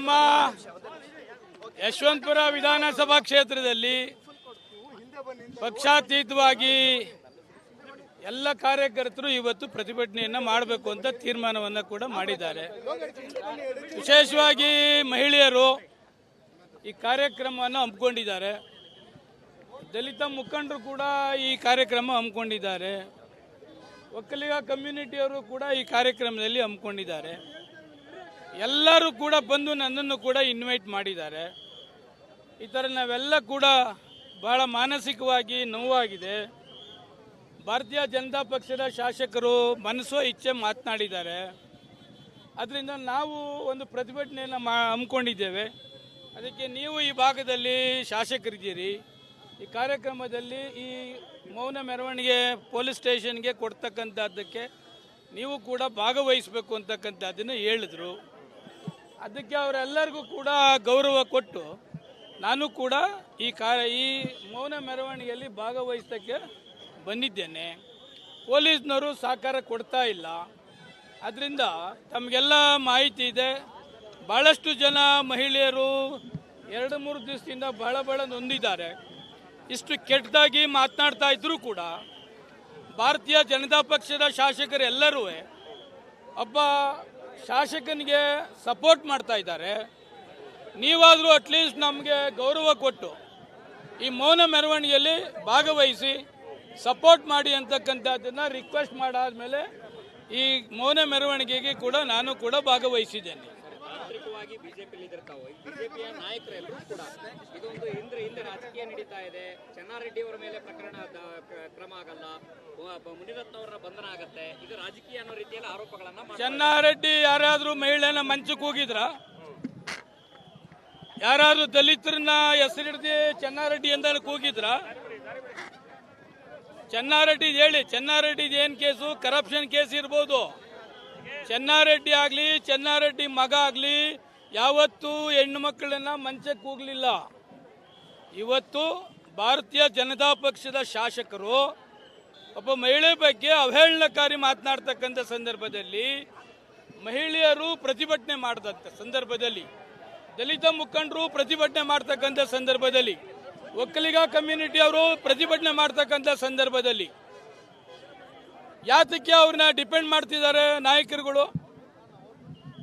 ನಮ್ಮ ಯಶವಂತಪುರ ವಿಧಾನಸಭಾ ಕ್ಷೇತ್ರದಲ್ಲಿ ಪಕ್ಷಾತೀತವಾಗಿ ಎಲ್ಲ ಕಾರ್ಯಕರ್ತರು ಇವತ್ತು ಪ್ರತಿಭಟನೆಯನ್ನು ಮಾಡಬೇಕು ಅಂತ ತೀರ್ಮಾನವನ್ನು ಕೂಡ ಮಾಡಿದ್ದಾರೆ. ವಿಶೇಷವಾಗಿ ಮಹಿಳೆಯರು ಈ ಕಾರ್ಯಕ್ರಮವನ್ನು ಹಮ್ಮಿಕೊಂಡಿದ್ದಾರೆ. ದಲಿತ ಮುಖಂಡರು ಕೂಡ ಈ ಕಾರ್ಯಕ್ರಮ ಹಮ್ಮಿಕೊಂಡಿದ್ದಾರೆ. ಒಕ್ಕಲಿಗ ಕಮ್ಯುನಿಟಿಯವರು ಕೂಡ ಈ ಕಾರ್ಯಕ್ರಮದಲ್ಲಿ ಹಮ್ಮಿಕೊಂಡಿದ್ದಾರೆ. ಎಲ್ಲರೂ ಕೂಡ ಬಂದು ನನ್ನನ್ನು ಕೂಡ ಇನ್ವೈಟ್ ಮಾಡಿದ್ದಾರೆ. ಈ ಥರ ನಾವೆಲ್ಲ ಕೂಡ ಬಹಳ ಮಾನಸಿಕವಾಗಿ ನೋವಾಗಿದೆ. ಭಾರತೀಯ ಜನತಾ ಪಕ್ಷದ ಶಾಸಕರು ಮನಸ್ಸೋ ಇಚ್ಛೆ ಮಾತನಾಡಿದ್ದಾರೆ. ಅದರಿಂದ ನಾವು ಒಂದು ಪ್ರತಿಭಟನೆಯನ್ನು ಮಾ, ಹಮ್ಮಿಕೊಂಡಿದ್ದೇವೆ. ಅದಕ್ಕೆ ನೀವು ಈ ಭಾಗದಲ್ಲಿ ಶಾಸಕರಿದ್ದೀರಿ. ಈ ಕಾರ್ಯಕ್ರಮದಲ್ಲಿ ಈ ಮೌನ ಮೆರವಣಿಗೆ ಪೊಲೀಸ್ ಸ್ಟೇಷನ್ಗೆ ಕೊಡ್ತಕ್ಕಂಥದ್ದಕ್ಕೆ ನೀವು ಕೂಡ ಭಾಗವಹಿಸಬೇಕು ಅಂತಕ್ಕಂಥದ್ದನ್ನು ಹೇಳಿದ್ರು. ಅದಕ್ಕೆ ಅವರೆಲ್ಲರಿಗೂ ಕೂಡ ಗೌರವ ಕೊಟ್ಟು ನಾನು ಕೂಡ ಈ ಕಾ ಈ ಮೌನ ಮೆರವಣಿಗೆಯಲ್ಲಿ ಭಾಗವಹಿಸೋಕ್ಕೆ ಬಂದಿದ್ದೇನೆ. ಪೊಲೀಸ್ನವರು ಸಹಕಾರ ಕೊಡ್ತಾ ಇಲ್ಲ. ಅದರಿಂದ ತಮಗೆಲ್ಲ ಮಾಹಿತಿ ಇದೆ. ಭಾಳಷ್ಟು ಜನ ಮಹಿಳೆಯರು ಎರಡು ಮೂರು ದಿವಸದಿಂದ ಬಹಳ ಬಹಳ ನೊಂದಿದ್ದಾರೆ. ಇಷ್ಟು ಕೆಟ್ಟದಾಗಿ ಮಾತನಾಡ್ತಾ ಇದ್ರೂ ಕೂಡ ಭಾರತೀಯ ಜನತಾ ಪಕ್ಷದ ಶಾಸಕರೆಲ್ಲರೂ ಒಬ್ಬ ಶಾಸಕನಿಗೆ ಸಪೋರ್ಟ್ ಮಾಡ್ತಾ ಇದ್ದಾರೆ. ನೀವಾದರೂ ಅಟ್ಲೀಸ್ಟ್ ನಮಗೆ ಗೌರವ ಕೊಟ್ಟು ಈ ಮೌನ ಮೆರವಣಿಗೆಯಲ್ಲಿ ಭಾಗವಹಿಸಿ ಸಪೋರ್ಟ್ ಮಾಡಿ ಅಂತಕ್ಕಂಥದ್ದನ್ನು ರಿಕ್ವೆಸ್ಟ್ ಮಾಡಾದ್ಮೇಲೆ ಈ ಮೌನ ಮೆರವಣಿಗೆಗೆ ಕೂಡ ನಾನು ಕೂಡ ಭಾಗವಹಿಸಿದ್ದೇನೆ. ರಾಜಕೀಯ ನಡೀತಾ ಇದೆ. ಚೆನ್ನಾರೆಡ್ಡಿ ಅವರ ಮೇಲೆ ಪ್ರಕರಣ ಕ್ರಮ ಆಗಲ್ಲ. ಮುನಿರತ್ನ ಬಂಧನ ಆಗುತ್ತೆ. ಇದು ರಾಜಕೀಯ ಅನ್ನೋ ರೀತಿಯಲ್ಲಿ ಆರೋಪಗಳನ್ನ. ಚೆನ್ನಾರೆಡ್ಡಿ ಯಾರಾದ್ರೂ ಮಹಿಳೆನ ಮಂಚಕ್ಕೆ ಹೋಗಿದ್ರ? ಯಾರಾದ್ರೂ ದಲಿತರನ್ನ ಹೆಸರಿಡ್ದಿ ಚೆನ್ನಾರೆಡ್ಡಿ ಅಂತ ಕೂಗಿದ್ರ ಚೆನ್ನಾರೆಡ್ಡಿ ಹೇಳಿ ಚೆನ್ನಾರೆಡ್ಡಿ ಏನ್ ಕೇಸು? ಕರಪ್ಷನ್ ಕೇಸ್ ಇರ್ಬೋದು. ಚೆನ್ನಾರೆಡ್ಡಿ ಆಗ್ಲಿ, ಚೆನ್ನಾರೆಡ್ಡಿ ಮಗ ಆಗ್ಲಿ, ಯಾವತ್ತೂ ಹೆಣ್ಣು ಮಕ್ಕಳನ್ನ ಮಂಚಕ್ಕೆ ಹೋಗ್ಲಿಲ್ಲ. ಇವತ್ತು ಭಾರತೀಯ ಜನತಾ ಪಕ್ಷದ ಶಾಸಕರು ಒಬ್ಬ ಮಹಿಳೆ ಬಗ್ಗೆ ಅವಹೇಳನಕಾರಿ ಮಾತನಾಡ್ತಕ್ಕಂಥ ಸಂದರ್ಭದಲ್ಲಿ ಮಹಿಳೆಯರು ಪ್ರತಿಭಟನೆ ಮಾಡಿದಂಥ ಸಂದರ್ಭದಲ್ಲಿ, ದಲಿತ ಮುಖಂಡರು ಪ್ರತಿಭಟನೆ ಮಾಡ್ತಕ್ಕಂಥ ಸಂದರ್ಭದಲ್ಲಿ, ಒಕ್ಕಲಿಗ ಕಮ್ಯುನಿಟಿ ಅವರು ಪ್ರತಿಭಟನೆ ಮಾಡ್ತಕ್ಕಂಥ ಸಂದರ್ಭದಲ್ಲಿ ಯಾತಕ್ಕೆ ಅವ್ರನ್ನ ಡಿಪೆಂಡ್ ಮಾಡ್ತಿದ್ದಾರೆ ನಾಯಕರುಗಳು?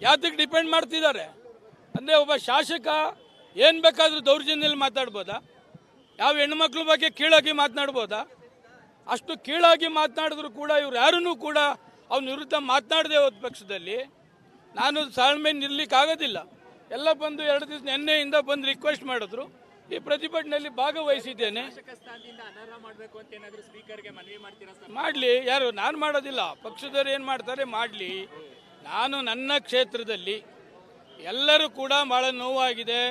ಯಾತಕ್ಕೆ ಡಿಪೆಂಡ್ ಮಾಡ್ತಿದ್ದಾರೆ? ಅಂದರೆ ಒಬ್ಬ ಶಾಸಕ ಏನು ಬೇಕಾದರೂ ದೌರ್ಜನ್ಯದಲ್ಲಿ ಮಾತಾಡ್ಬೋದಾ? ಯಾವ ಹೆಣ್ಮಕ್ಳ ಬಗ್ಗೆ ಕೀಳಾಗಿ ಮಾತನಾಡ್ಬೋದಾ? ಅಷ್ಟು ಕೀಳಾಗಿ ಮಾತನಾಡಿದ್ರು ಕೂಡ ಇವ್ರು ಯಾರೂ ಕೂಡ ಅವನ ವಿರುದ್ಧ ಮಾತನಾಡದೆ ಹೋದ ಪಕ್ಷದಲ್ಲಿ ನಾನು ತಾಳ್ಮೆ ನಿಲ್ಲಕ್ಕಾಗೋದಿಲ್ಲ ಎಲ್ಲ ಬಂದು ಎರಡು ದಿವಸ ನಿನ್ನೆಯಿಂದ ಬಂದು ರಿಕ್ವೆಸ್ಟ್ ಮಾಡಿದ್ರು. ಈ ಪ್ರತಿಭಟನೆಯಲ್ಲಿ ಭಾಗವಹಿಸಿದ್ದೇನೆ. ಮಾಡಲಿ ಯಾರು ನಾನು ಮಾಡೋದಿಲ್ಲ. ಪಕ್ಷದವರು ಏನು ಮಾಡ್ತಾರೆ ಮಾಡಲಿ. ನಾನು ನನ್ನ ಕ್ಷೇತ್ರದಲ್ಲಿ ಎಲ್ಲರೂ ಕೂಡ ಭಾಳ ನೋವಾಗಿದೆ.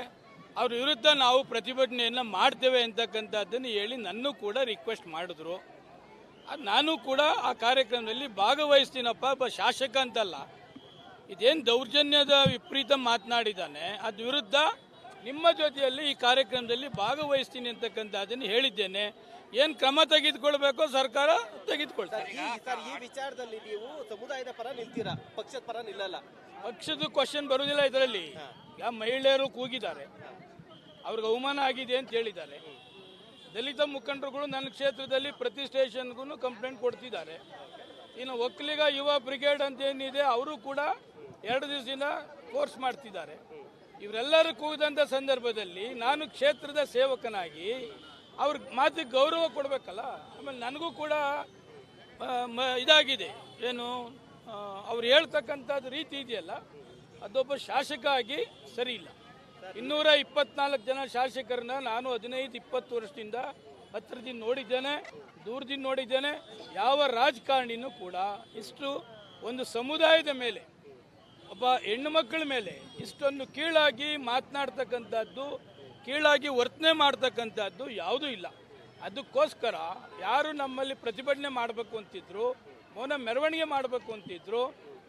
ಅವ್ರ ವಿರುದ್ಧ ನಾವು ಪ್ರತಿಭಟನೆಯನ್ನು ಮಾಡ್ತೇವೆ ಅಂತಕ್ಕಂಥದ್ದನ್ನು ಹೇಳಿ ನನ್ನೂ ಕೂಡ ರಿಕ್ವೆಸ್ಟ್ ಮಾಡಿದ್ರು. ನಾನು ಕೂಡ ಆ ಕಾರ್ಯಕ್ರಮದಲ್ಲಿ ಭಾಗವಹಿಸ್ತೀನಪ್ಪ ಒಬ್ಬ ಶಾಸಕ ಅಂತಲ್ಲ. ಇದೇನು ದೌರ್ಜನ್ಯದ ವಿಪರೀತ ಮಾತನಾಡಿದ್ದಾನೆ. ಅದ ವಿರುದ್ಧ ನಿಮ್ಮ ಜೊತೆಯಲ್ಲಿ ಈ ಕಾರ್ಯಕ್ರಮದಲ್ಲಿ ಭಾಗವಹಿಸ್ತೀನಿ ಅಂತಕ್ಕಂಥ ಅದನ್ನು ಹೇಳಿದ್ದೇನೆ. ಏನು ಕ್ರಮ ತೆಗೆದುಕೊಳ್ಬೇಕೋ ಸರ್ಕಾರ ತೆಗೆದುಕೊಳ್ತಾರೆ ಈ ಈ ವಿಚಾರದಲ್ಲಿ ನೀವು ಸಮುದಾಯದ ಪರ ನಿಲ್ತೀರಾ? ಪಕ್ಷದ ಪರ ನಿಲ್ಲಲ್ಲ? ಪಕ್ಷದ ಕ್ವಶನ್ ಬರುವುದಿಲ್ಲ ಇದರಲ್ಲಿ. ಯಾವ ಮಹಿಳೆಯರು ಕೂಗಿದ್ದಾರೆ. ಅವ್ರಿಗೆ ಅವಮಾನ ಆಗಿದೆ ಅಂತ ಹೇಳಿದ್ದಾರೆ. ದಲಿತ ಮುಖಂಡರುಗಳು ನನ್ನ ಕ್ಷೇತ್ರದಲ್ಲಿ ಪ್ರತಿ ಸ್ಟೇಷನ್ಗೂ ಕಂಪ್ಲೇಂಟ್ ಕೊಡ್ತಿದ್ದಾರೆ. ಇನ್ನು ಒಕ್ಕಲಿಗ ಯುವ ಬ್ರಿಗೇಡ್ ಅಂತ ಏನಿದೆ, ಅವರು ಕೂಡ ಎರಡು ದಿವಸದಿಂದ ಕೋರ್ಸ್ ಮಾಡ್ತಿದ್ದಾರೆ. ಇವರೆಲ್ಲರೂ ಕೂಗಿದಂಥ ಸಂದರ್ಭದಲ್ಲಿ ನಾನು ಕ್ಷೇತ್ರದ ಸೇವಕನಾಗಿ ಅವ್ರ ಮಾತಿಗೆ ಗೌರವ ಕೊಡಬೇಕಲ್ಲ? ಆಮೇಲೆ ನನಗೂ ಕೂಡ ಇದಾಗಿದೆ. ಏನು ಅವ್ರು ಹೇಳ್ತಕ್ಕಂಥದ್ದು ರೀತಿ ಇದೆಯಲ್ಲ, ಅದೊಬ್ಬ ಶಾಸಕ ಆಗಿ ಸರಿ ಇಲ್ಲ. ಇನ್ನೂರ ಇಪ್ಪತ್ನಾಲ್ಕು ಜನ ಶಾಸಕರನ್ನ ನಾನು ಹದಿನೈದು, ಇಪ್ಪತ್ತು ವರ್ಷದಿಂದ ಹತ್ತಿರದಿಂದ ನೋಡಿದ್ದೇನೆ, ದೂರದಿಂದ ನೋಡಿದ್ದೇನೆ. ಯಾವ ರಾಜಕಾರಣಿನೂ ಕೂಡ ಇಷ್ಟು ಒಂದು ಸಮುದಾಯದ ಮೇಲೆ, ಒಬ್ಬ ಹೆಣ್ಣು ಮಕ್ಕಳ ಮೇಲೆ ಇಷ್ಟೊಂದು ಕೀಳಾಗಿ ಮಾತನಾಡ್ತಕ್ಕಂಥದ್ದು, ಕೀಳಾಗಿ ವರ್ತನೆ ಮಾಡ್ತಕ್ಕಂಥದ್ದು ಯಾವುದೂ ಇಲ್ಲ. ಅದಕ್ಕೋಸ್ಕರ ಯಾರು ನಮ್ಮಲ್ಲಿ ಪ್ರತಿಭಟನೆ ಮಾಡಬೇಕು ಅಂತಿದ್ರು, ಮೌನ ಮೆರವಣಿಗೆ ಮಾಡಬೇಕು ಅಂತಿದ್ರು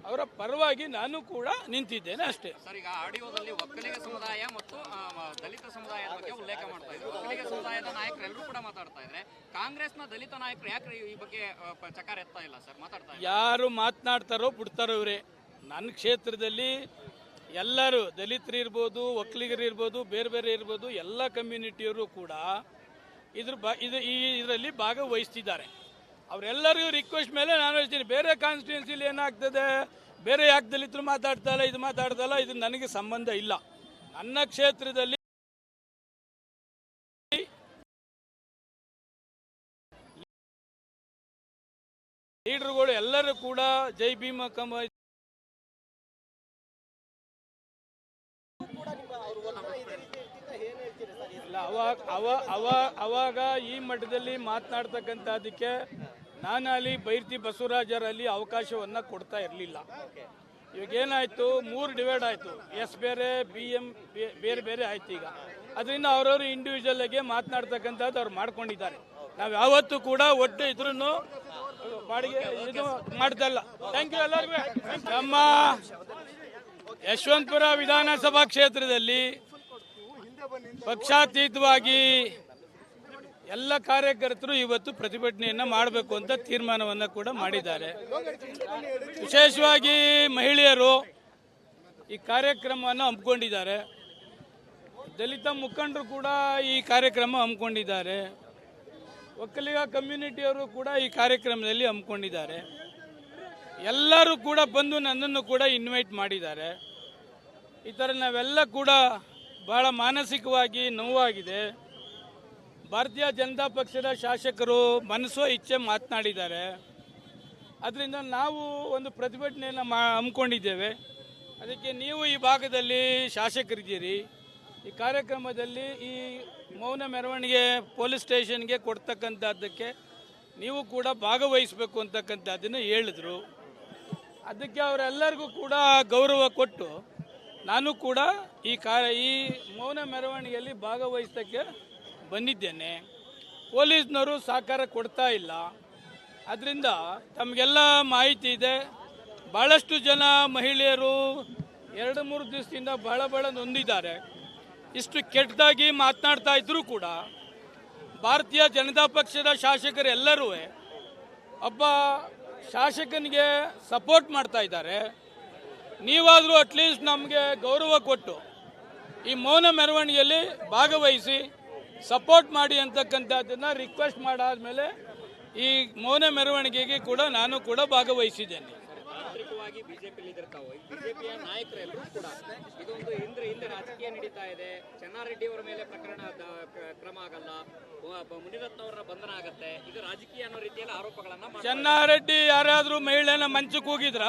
ಅವರ ಪರವಾಗಿ ನಾನು ಕೂಡ ನಿಂತಿದ್ದೇನೆ ಅಷ್ಟೇ. ಸರ್ ಈಗ ಆಡಿಯೋದಲ್ಲಿ ಒಕ್ಕಲಿಗ ಸಮುದಾಯ ಮತ್ತು ದಲಿತ ಸಮುದಾಯದ ಬಗ್ಗೆ ಉಲ್ಲೇಖ ಮಾಡ್ತಾ ಇದ್ರು. ಒಕ್ಕಲಿಗ ಸಮುದಾಯದ ನಾಯಕರೆಲ್ಲರೂ ಕೂಡ ಮಾತಾಡ್ತಾ ಇದ್ರೆ ಕಾಂಗ್ರೆಸ್ನ ದಲಿತ ನಾಯಕರು ಯಾಕೆ ಈ ಬಗ್ಗೆ ಚಕಾರ ಎತ್ತಾ ಇಲ್ಲ ಸರ್? ಮಾತಾಡ್ತಾ ಯಾರು ಮಾತನಾಡ್ತಾರೋ ಬಿಡ್ತಾರೋ ಇವರೇ. ನನ್ನ ಕ್ಷೇತ್ರದಲ್ಲಿ ಎಲ್ಲರೂ ದಲಿತರು ಇರ್ಬೋದು ಒಕ್ಕಲಿಗರು ಇರ್ಬೋದು ಬೇರೆ ಬೇರೆ ಇರ್ಬೋದು ಎಲ್ಲ ಕಮ್ಯುನಿಟಿಯವರು ಕೂಡ ಇದ್ರ ಬ ಇದು ಈ ಇದರಲ್ಲಿ ಭಾಗವಹಿಸ್ತಿದ್ದಾರೆ. ಅವರೆಲ್ಲರಿಗೂ ರಿಕ್ವೆಸ್ಟ್ ಮೇಲೆ ನಾನು ಹೇಳ್ತೀನಿ, ಬೇರೆ ಕಾನ್ಸ್ಟಿಟ್ಯೂನ್ಸಿಲಿ ಏನಾಗ್ತದೆ? ಬೇರೆ ಯಾಕೆ ದಲಿತರು ಮಾತಾಡ್ತಾಯಿಲ್ಲ ಇದು ಮಾತಾಡ್ತಾಯಿಲ್ಲ ಇದು ನನಗೆ ಸಂಬಂಧ ಇಲ್ಲ. ನನ್ನ ಕ್ಷೇತ್ರದಲ್ಲಿ ಲೀಡರ್ಗಳು ಎಲ್ಲರೂ ಕೂಡ ಜೈ ಭೀಮ ಕಂಬ ಅವಾಗ, ಅವ ಅವ, ಅವಾಗ ಈ ಮಟ್ಟದಲ್ಲಿ ಮಾತನಾಡ್ತಕ್ಕಂಥದ್ದಕ್ಕೆ ನಾನು ಅಲ್ಲಿ ಬೈರ್ತಿ ಬಸವರಾಜರಲ್ಲಿ ಅವಕಾಶವನ್ನು ಕೊಡ್ತಾ ಇರಲಿಲ್ಲ. ಇವಾಗ ಏನಾಯ್ತು? ಮೂರು ಡಿವೈಡ್ ಆಯಿತು. ಎಸ್ ಬೇರೆ, ಬಿ ಎಂ ಬೇರೆ ಬೇರೆ ಆಯ್ತು ಈಗ. ಅದರಿಂದ ಅವರವರು ಇಂಡಿವಿಜುವಲ್ ಆಗಿ ಮಾತನಾಡ್ತಕ್ಕಂಥದ್ದು ಅವ್ರು ಮಾಡ್ಕೊಂಡಿದ್ದಾರೆ. ನಾವು ಯಾವತ್ತೂ ಕೂಡ ಒಟ್ಟು ಇದ್ರೂ ಬಾಡಿಗೆ ಇದು ಮಾಡ್ತಾ ಇಲ್ಲ. ಥ್ಯಾಂಕ್ ಯು ಎಲ್ಲರಿಗೂ. ನಮ್ಮ ಯಶವಂತಪುರ ವಿಧಾನಸಭಾ ಕ್ಷೇತ್ರದಲ್ಲಿ ಪಕ್ಷಾತೀತವಾಗಿ ಎಲ್ಲ ಕಾರ್ಯಕರ್ತರು ಇವತ್ತು ಪ್ರತಿಭಟನೆಯನ್ನ ಮಾಡಬೇಕು ಅಂತ ತೀರ್ಮಾನವನ್ನ ಕೂಡ ಮಾಡಿದ್ದಾರೆ. ವಿಶೇಷವಾಗಿ ಮಹಿಳೆಯರು ಈ ಕಾರ್ಯಕ್ರಮವನ್ನು ಹಮ್ಮಿಕೊಂಡಿದ್ದಾರೆ. ದಲಿತ ಮುಖಂಡರು ಕೂಡ ಈ ಕಾರ್ಯಕ್ರಮ ಹಮ್ಮಿಕೊಂಡಿದ್ದಾರೆ. ಒಕ್ಕಲಿಗ ಕಮ್ಯುನಿಟಿಯವರು ಕೂಡ ಈ ಕಾರ್ಯಕ್ರಮದಲ್ಲಿ ಹಮ್ಮಿಕೊಂಡಿದ್ದಾರೆ. ಎಲ್ಲರೂ ಕೂಡ ಬಂದು ನನ್ನನ್ನು ಕೂಡ ಇನ್ವೈಟ್ ಮಾಡಿದ್ದಾರೆ. ಈ ಥರ ನಾವೆಲ್ಲ ಕೂಡ ಬಹಳ ಮಾನಸಿಕವಾಗಿ ನೋವಾಗಿದೆ. ಭಾರತೀಯ ಜನತಾ ಪಕ್ಷದ ಶಾಸಕರು ಮನಸ್ಸೋ ಇಚ್ಛೆ ಮಾತನಾಡಿದ್ದಾರೆ. ಅದರಿಂದ ನಾವು ಒಂದು ಪ್ರತಿಭಟನೆಯನ್ನು ಮಾ, ಹಮ್ಮಿಕೊಂಡಿದ್ದೇವೆ. ಅದಕ್ಕೆ ನೀವು ಈ ಭಾಗದಲ್ಲಿ ಶಾಸಕರಿದ್ದೀರಿ. ಈ ಕಾರ್ಯಕ್ರಮದಲ್ಲಿ ಈ ಮೌನ ಮೆರವಣಿಗೆ ಪೊಲೀಸ್ ಸ್ಟೇಷನ್ಗೆ ಕೊಡ್ತಕ್ಕಂಥದ್ದಕ್ಕೆ ನೀವು ಕೂಡ ಭಾಗವಹಿಸಬೇಕು ಅಂತಕ್ಕಂಥದ್ದನ್ನು ಹೇಳಿದ್ರು. ಅದಕ್ಕೆ ಅವರೆಲ್ಲರಿಗೂ ಕೂಡ ಗೌರವ ಕೊಟ್ಟು ನಾನು ಕೂಡ ಈ ಕಾ, ಈ ಮೌನ ಮೆರವಣಿಗೆಯಲ್ಲಿ ಭಾಗವಹಿಸೋಕ್ಕೆ ಬಂದಿದ್ದೇನೆ. ಪೊಲೀಸ್ನವರು ಸಹಕಾರ ಕೊಡ್ತಾ ಇಲ್ಲ. ಅದರಿಂದ ತಮಗೆಲ್ಲ ಮಾಹಿತಿ ಇದೆ. ಭಾಳಷ್ಟು ಜನ ಮಹಿಳೆಯರು ಎರಡು ಮೂರು ದಿವಸದಿಂದ ಬಹಳ ಬಹಳ ನೊಂದಿದ್ದಾರೆ. ಇಷ್ಟು ಕೆಟ್ಟದಾಗಿ ಮಾತನಾಡ್ತಾ ಇದ್ದರೂ ಕೂಡ ಭಾರತೀಯ ಜನತಾ ಪಕ್ಷದ ಶಾಸಕರೆಲ್ಲರೂ ಒಬ್ಬ ಶಾಸಕನಿಗೆ ಸಪೋರ್ಟ್ ಮಾಡ್ತಾ ಇದ್ದಾರೆ. ನೀವಾದರೂ ಅಟ್ಲೀಸ್ಟ್ ನಮಗೆ ಗೌರವ ಕೊಟ್ಟು ಈ ಮೌನ ಮೆರವಣಿಗೆಯಲ್ಲಿ ಭಾಗವಹಿಸಿ ಸಪೋರ್ಟ್ ಮಾಡಿ ಅಂತಕ್ಕಂಥದ್ದನ್ನು ರಿಕ್ವೆಸ್ಟ್ ಮಾಡಾದ್ಮೇಲೆ ಈ ಮೌನ ಮೆರವಣಿಗೆಗೆ ಕೂಡ ನಾನು ಕೂಡ ಭಾಗವಹಿಸಿದ್ದೇನೆ. ತಾಂತ್ರಿಕವಾಗಿ ಬಿಜೆಪಿ ಲೀಡರ್ ತಾವು. ಬಿಜೆಪಿಯ ನಾಯಕರೆಲ್ಲರೂ ಕೂಡ ಇದೊಂದು ಹಿಂದೆ ಹಿಂದೆ ರಾಜಕೀಯ ನಡೀತಾ ಇದೆ. ಚೆನ್ನಾರೆಡ್ಡಿ ಅವರ ಮೇಲೆ ಪ್ರಕರಣ ದ- ಕ- ಕ್ರಮ ಆಗಲ್ಲ. ವ- ಬ- ಮುನಿರತ್ನ ಅವರ ಬಂಧನ ಆಗತ್ತೆ. ಇದು ರಾಜಕೀಯ ಅನ್ನೋ ರೀತಿಯಲ್ಲಿ ಆರೋಪಗಳನ್ನ ಮಾಡ್ತಾರೆ. ಚೆನ್ನಾರೆಡ್ಡಿ ಯಾರಾದರೂ ಮಹಿಳೆನ ಮಂಚಕ್ಕೆ ಹೋಗಿದ್ರ?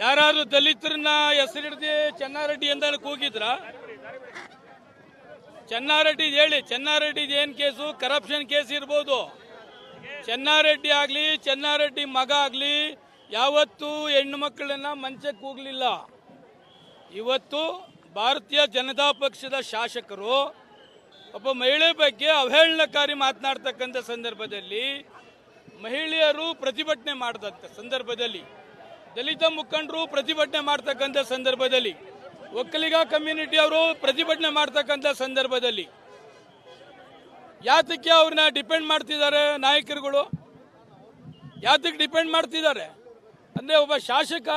ಯಾರಾದ್ರೂ ದಲಿತರನ್ನ ಹೆಸರಿಡ್ದಿ ಚೆನ್ನಾರೆಡ್ಡಿ ಎಂದ ಕೂಗಿದ್ರ ಚೆನ್ನಾರೆಡ್ಡಿ ಹೇಳಿ ಚೆನ್ನಾರೆಡ್ಡಿ ಏನ್ ಕೇಸು? ಕರಪ್ಷನ್ ಕೇಸ್ ಇರ್ಬೋದು. ಚೆನ್ನಾರೆಡ್ಡಿ ಆಗ್ಲಿ, ಚೆನ್ನಾರೆಡ್ಡಿ ಮಗ ಆಗ್ಲಿ, ಯಾವತ್ತೂ ಹೆಣ್ಣು ಮಕ್ಕಳನ್ನ ಮಂಚಕ್ಕೆ ಹೋಗ್ಲಿಲ್ಲ ಇವತ್ತು ಭಾರತೀಯ ಜನತಾ ಪಕ್ಷದ ಶಾಸಕರು ಒಬ್ಬ ಮಹಿಳೆ ಬಗ್ಗೆ ಅವಹೇಳನಕಾರಿ ಮಾತನಾಡ್ತಕ್ಕಂಥ ಸಂದರ್ಭದಲ್ಲಿ ಮಹಿಳೆಯರು ಪ್ರತಿಭಟನೆ ಮಾಡಿದಂಥ ಸಂದರ್ಭದಲ್ಲಿ, ದಲಿತ ಮುಖಂಡರು ಪ್ರತಿಭಟನೆ ಮಾಡ್ತಕ್ಕಂಥ ಸಂದರ್ಭದಲ್ಲಿ ಒಕ್ಕಲಿಗ ಕಮ್ಯುನಿಟಿ ಅವರು ಪ್ರತಿಭಟನೆ ಮಾಡ್ತಕ್ಕಂಥ ಸಂದರ್ಭದಲ್ಲಿ ಯಾತಕ್ಕೆ ಅವ್ರನ್ನ ಡಿಪೆಂಡ್ ಮಾಡ್ತಿದ್ದಾರೆ ನಾಯಕರುಗಳು? ಯಾತಕ್ಕೆ ಡಿಪೆಂಡ್ ಮಾಡ್ತಿದ್ದಾರೆ? ಅಂದರೆ ಒಬ್ಬ ಶಾಸಕ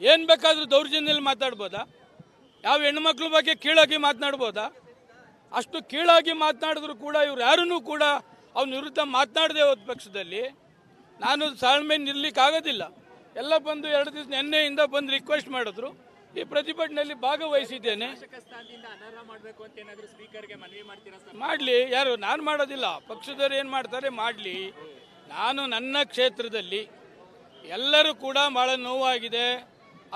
ಏನು ಬೇಕಾದರೂ ದೌರ್ಜನ್ಯದಲ್ಲಿ ಮಾತಾಡ್ಬೋದಾ? ಯಾವ ಹೆಣ್ಮಕ್ಳ ಬಗ್ಗೆ ಕೀಳಾಗಿ ಮಾತನಾಡ್ಬೋದಾ? ಅಷ್ಟು ಕೀಳಾಗಿ ಮಾತನಾಡಿದ್ರು ಕೂಡ ಇವ್ರು ಯಾರೂ ಕೂಡ ಅವ್ನ ವಿರುದ್ಧ ಮಾತನಾಡದೆ ಹೋದ ಪಕ್ಷದಲ್ಲಿ ನಾನು ಸಾಳ್ಮೆ ನಿಲ್ಲಕ್ಕಾಗೋದಿಲ್ಲ. ಎಲ್ಲ ಬಂದು ಎರಡು ದಿವಸ ನಿನ್ನೆಯಿಂದ ಬಂದು ರಿಕ್ವೆಸ್ಟ್ ಮಾಡಿದ್ರು. ಈ ಪ್ರತಿಭಟನೆಯಲ್ಲಿ ಭಾಗವಹಿಸಿದ್ದೇನೆ. ಮಾಡಲಿ ಯಾರು ನಾನು ಮಾಡೋದಿಲ್ಲ. ಪಕ್ಷದವರು ಏನು ಮಾಡ್ತಾರೆ ಮಾಡಲಿ. ನಾನು ನನ್ನ ಕ್ಷೇತ್ರದಲ್ಲಿ ಎಲ್ಲರೂ ಕೂಡ ಭಾಳ ನೋವಾಗಿದೆ.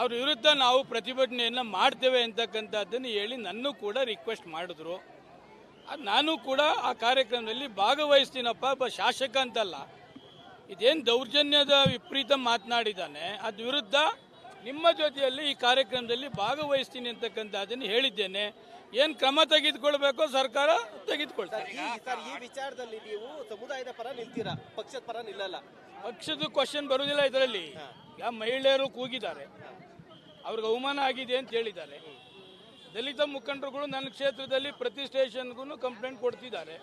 ಅವ್ರ ವಿರುದ್ಧ ನಾವು ಪ್ರತಿಭಟನೆಯನ್ನು ಮಾಡ್ತೇವೆ ಅಂತಕ್ಕಂಥದ್ದನ್ನು ಹೇಳಿ ನನ್ನೂ ಕೂಡ ರಿಕ್ವೆಸ್ಟ್ ಮಾಡಿದ್ರು. ಅದ್ ನಾನು ಕೂಡ ಆ ಕಾರ್ಯಕ್ರಮದಲ್ಲಿ ಭಾಗವಹಿಸ್ತೀನಪ್ಪ ಒಬ್ಬ ಶಾಸಕ ಅಂತಲ್ಲ. ಇದೇನು ದೌರ್ಜನ್ಯದ ವಿಪರೀತ ಮಾತನಾಡಿದ್ದಾನೆ. ಅದ್ರ ವಿರುದ್ಧ ನಿಮ್ಮ ಜೊತೆಯಲ್ಲಿ ಈ ಕಾರ್ಯಕ್ರಮದಲ್ಲಿ ಭಾಗವಹಿಸ್ತೀನಿ ಅಂತಕ್ಕಂಥದ್ದನ್ನು ಹೇಳಿದ್ದೇನೆ. ಏನು ಕ್ರಮ ತೆಗೆದುಕೊಳ್ಬೇಕೋ ಸರ್ಕಾರ ತೆಗೆದುಕೊಳ್ತಾರೆ ಈ ವಿಚಾರದಲ್ಲಿ ನೀವು ಸಮುದಾಯದ ಪರ ನಿಲ್ತೀರಾ? ಪಕ್ಷದ ಪರ ನಿಲ್ಲಲ್ಲ? ಪಕ್ಷದ ಕ್ವಶನ್ ಬರುವುದಿಲ್ಲ ಇದರಲ್ಲಿ. ಯಾವ ಮಹಿಳೆಯರು ಕೂಗಿದ್ದಾರೆ. ಅವ್ರಿಗೆ ಅವಮಾನ ಆಗಿದೆ ಅಂತ ಹೇಳಿದ್ದಾರೆ. ದಲಿತ ಮುಖಂಡರುಗಳು ನನ್ನ ಕ್ಷೇತ್ರದಲ್ಲಿ ಪ್ರತಿ ಸ್ಟೇಷನ್ಗೂ ಕಂಪ್ಲೇಂಟ್ ಕೊಡ್ತಿದ್ದಾರೆ.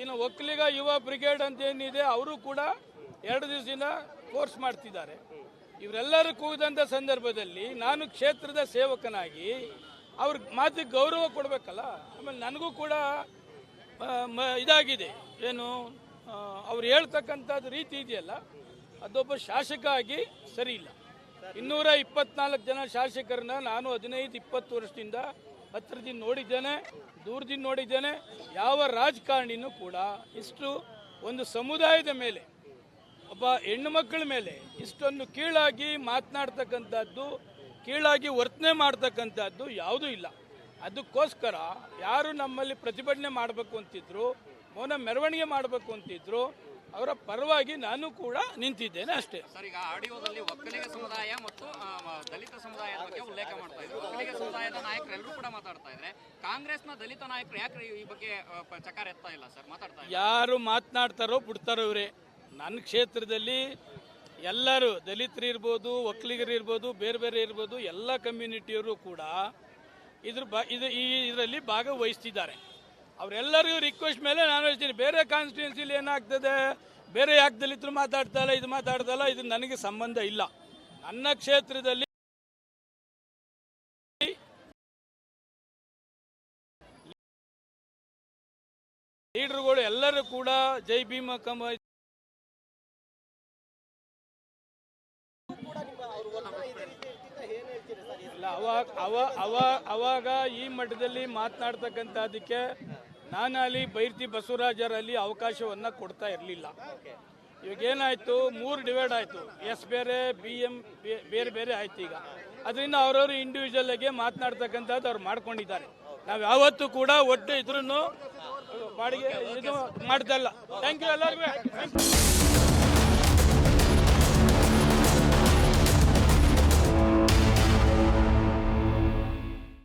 ಇನ್ನು ಒಕ್ಕಲಿಗ ಯುವ ಬ್ರಿಗೇಡ್ ಅಂತ ಏನಿದೆ ಅವರು ಕೂಡ ಎರಡು ದಿವಸದಿಂದ ಕೋರ್ಸ್ ಮಾಡ್ತಿದ್ದಾರೆ. ಇವರೆಲ್ಲರೂ ಕೂಗಿದಂಥ ಸಂದರ್ಭದಲ್ಲಿ ನಾನು ಕ್ಷೇತ್ರದ ಸೇವಕನಾಗಿ ಅವ್ರ ಮಾತಿಗೆ ಗೌರವ ಕೊಡಬೇಕಲ್ಲ? ಆಮೇಲೆ ನನಗೂ ಕೂಡ ಇದಾಗಿದೆ. ಏನು ಅವ್ರು ಹೇಳ್ತಕ್ಕಂಥದ್ದು ರೀತಿ ಇದೆಯಲ್ಲ, ಅದೊಬ್ಬ ಶಾಸಕ ಆಗಿ ಸರಿ ಇಲ್ಲ. ಇನ್ನೂರ ಇಪ್ಪತ್ನಾಲ್ಕು ಜನ ಶಾಸಕರನ್ನ ನಾನು ಹದಿನೈದು, ಇಪ್ಪತ್ತು ವರ್ಷದಿಂದ ಹತ್ರದಿಂದ ನೋಡಿದ್ದೇನೆ, ದೂರದಿಂದ ನೋಡಿದ್ದೇನೆ. ಯಾವ ರಾಜಕಾರಣಿನೂ ಕೂಡ ಇಷ್ಟು ಒಂದು ಸಮುದಾಯದ ಮೇಲೆ ಒಬ್ಬ ಹೆಣ್ಣು ಮಕ್ಕಳ ಮೇಲೆ ಇಷ್ಟೊಂದು ಕೀಳಾಗಿ ಮಾತನಾಡ್ತಕ್ಕಂಥದ್ದು ಕೀಳಾಗಿ ವರ್ತನೆ ಮಾಡ್ತಕ್ಕಂಥದ್ದು ಯಾವುದೂ ಇಲ್ಲ. ಅದಕ್ಕೋಸ್ಕರ ಯಾರು ನಮ್ಮಲ್ಲಿ ಪ್ರತಿಭಟನೆ ಮಾಡಬೇಕು ಅಂತಿದ್ರು ಮೌನ ಮೆರವಣಿಗೆ ಮಾಡಬೇಕು ಅಂತಿದ್ರು ಅವರ ಪರವಾಗಿ ನಾನು ಕೂಡ ನಿಂತಿದ್ದೇನೆ ಅಷ್ಟೇ. ಸರ್ ಈಗ ಆಡಿಯೋದಲ್ಲಿ ಒಕ್ಕಲಿಗ ಸಮುದಾಯ ಮತ್ತು ದಲಿತ ಸಮುದಾಯದ ಬಗ್ಗೆ ಉಲ್ಲೇಖ ಮಾಡ್ತಾ ಇದ್ರು. ಒಕ್ಕಲಿಗ ಸಮುದಾಯದ ನಾಯಕರು ಎಲ್ಲರೂ ಕೂಡ ಮಾತಾಡ್ತಾ ಇದ್ರೆ ಕಾಂಗ್ರೆಸ್ನ ದಲಿತ ನಾಯಕರು ಯಾಕೆ ಈ ಬಗ್ಗೆ ಚಕಾರ ಎತ್ತಾ ಇಲ್ಲ ಸರ್? ಮಾತಾಡ್ತಾ ಯಾರು ಮಾತನಾಡ್ತಾರೋ ಬಿಡ್ತಾರೋ ಇವರೇ. ನನ್ನ ಕ್ಷೇತ್ರದಲ್ಲಿ ಎಲ್ಲರೂ ದಲಿತರು ಇರ್ಬೋದು, ಒಕ್ಕಲಿಗರು ಇರ್ಬೋದು, ಬೇರೆ ಬೇರೆ ಇರ್ಬೋದು, ಎಲ್ಲ ಕಮ್ಯುನಿಟಿಯವರು ಕೂಡ ಇದ್ರ ಬ ಇದು ಈ ಇದರಲ್ಲಿ ಭಾಗವಹಿಸ್ತಿದ್ದಾರೆ. ಅವರೆಲ್ಲರಿಗೂ ರಿಕ್ವೆಸ್ಟ್ ಮೇಲೆ ನಾನು ಹೇಳ್ತೀನಿ, ಬೇರೆ ಕಾನ್ಸ್ಟಿಟ್ಯೂನ್ಸಿಲಿ ಏನಾಗ್ತದೆ? ಬೇರೆ ಯಾಕೆ ದಲಿತರು ಮಾತಾಡ್ತಾಯಿಲ್ಲ ಇದು ಮಾತಾಡ್ತಾಯಿಲ್ಲ ಇದು ನನಗೆ ಸಂಬಂಧ ಇಲ್ಲ. ನನ್ನ ಕ್ಷೇತ್ರದಲ್ಲಿ ಲೀಡರ್ಗಳು ಎಲ್ಲರೂ ಕೂಡ ಜೈ ಭೀಮ ಕಮ ಕೂಡ ನಿಮ್ಮ ಅವ್ರ ಒತ್ತಡ ಇದೇ ರೀತಿ ಇರ್ತಿದ್ರೆ ಏನ್ ಹೇಳ್ತೀರಿ ಸರ್ ಇಲ್ಲ ಅವಾಗ ಅವ ಅವ, ಅವಾಗ ಈ ಮಠದಲ್ಲಿ ಮಾತನಾಡ್ತಕ್ಕಂಥದ್ದಕ್ಕೆ ನಾನು ಅಲ್ಲಿ ಬೈರ್ತಿ ಬಸವರಾಜರಲ್ಲಿ ಅವಕಾಶವನ್ನು ಕೊಡ್ತಾ ಇರಲಿಲ್ಲ. ಇವಾಗ ಏನಾಯ್ತು? ಮೂರು ಡಿವೈಡ್ ಆಯಿತು. ಎಸ್ ಬೇರೆ, ಬಿ ಎಂ ಬೇರೆ ಬೇರೆ ಆಯ್ತು ಈಗ. ಅದರಿಂದ ಅವರವರು ಇಂಡಿವಿಜುವಲ್ ಆಗಿ ಮಾತನಾಡ್ತಕ್ಕಂಥದ್ದು ಅವ್ರು ಮಾಡ್ಕೊಂಡಿದ್ದಾರೆ. ನಾವು ಯಾವತ್ತೂ ಕೂಡ ಒಟ್ಟು ಇದ್ರೂ ಬಾಡಿಗೆ ಇದು ಮಾಡ್ದಲ್ಲ ಥ್ಯಾಂಕ್ ಯು ಎಲ್ಲರಿಗೂ.